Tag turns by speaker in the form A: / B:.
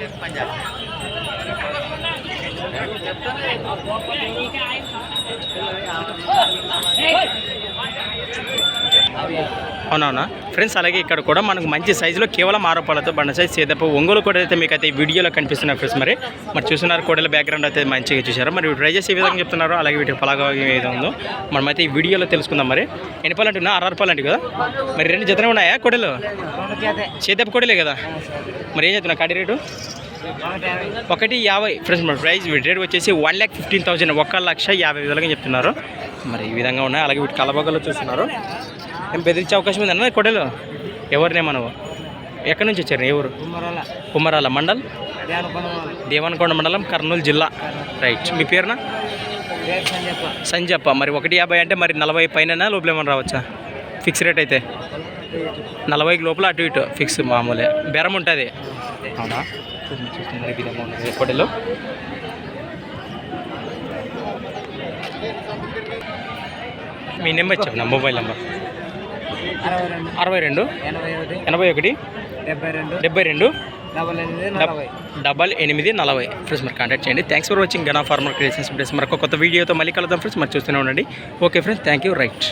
A: చెప్తాను అవునవునా? ఫ్రెండ్స్ అలాగే ఇక్కడ కూడా మనకు మంచి సైజులో కేవలం ఆరు రూపాయలతో బండ సైజ్ సేదప్ప ఒంగోలు కూడా అయితే మీకు అయితే ఈ వీడియోలో కనిపిస్తున్నాయి ఫ్రెండ్స్ మరి. మరి చూస్తున్నారు కోడల బ్యాక్గ్రౌండ్ అయితే మంచిగా చూసారు మరి ప్రైజెస్ ఏ విధంగా చెప్తున్నారు? అలాగే వీటి పలాగా ఏదో ఉందో మనమైతే ఈ వీడియోలో తెలుసుకుందాం మరి. ఎన్ని రూపాయలు అంటున్నా ఆరు రూపాయలు అంటే కదా? మరి రెండు జతనే ఉన్నాయా కోడలు? చేదప్ప కోడలే కదా? మరి ఏం చెప్తున్నా కాడి రేటు? ఒకటి యాభై. ఫ్రెండ్స్ మరి ప్రైస్ వీటి రేట్ వచ్చేసి వన్ ల్యాక్ ఫిఫ్టీన్ థౌసండ్ ఒక లక్ష యాభై వేలుగా చెప్తున్నారు. మరి ఈ విధంగా ఉన్నాయి. అలాగే వీటి కలబగలు చూస్తున్నారు. ఏం బెదిరించే అవకాశం ఉంది అన్న కొడలు? ఎవరినే మనవు ఎక్కడి నుంచి వచ్చారు? ఊరు? కుమ్మరాల. మండల్? దేవనకొండ మండలం. కర్నూలు జిల్లా. రైట్ మీ పేరున? సంజప్ప. మరి ఒకటి యాభై అంటే మరి నలభై పైన లోపల ఏమైనా రావచ్చా? ఫిక్స్ రేట్ అయితే. నలభైకి లోపల అటు ఇటు. ఫిక్స్ మామూలే. బెరం ఉంటుంది. అవునా? విధంగా ఉన్నది కొడలు. మీ నెంబర్ చెప్పండి మొబైల్ నెంబర్. అరవై రెండు.
B: ఎనభై ఒకటి. డెబ్బై రెండు. డబల్ ఎనిమిది నలభై
A: డబల్ ఎనిమిది నలభై. ఫ్రెండ్స్ మరి కాంటాక్ట్ చేయండి. Thanks for watching Gana farmer creations friends మరొక కొత్త వీడియోతో మళ్ళీ కలుద్దాం ఫ్రెండ్స్ మరి చూస్తూనే ఉండండి. Okay friends thank you right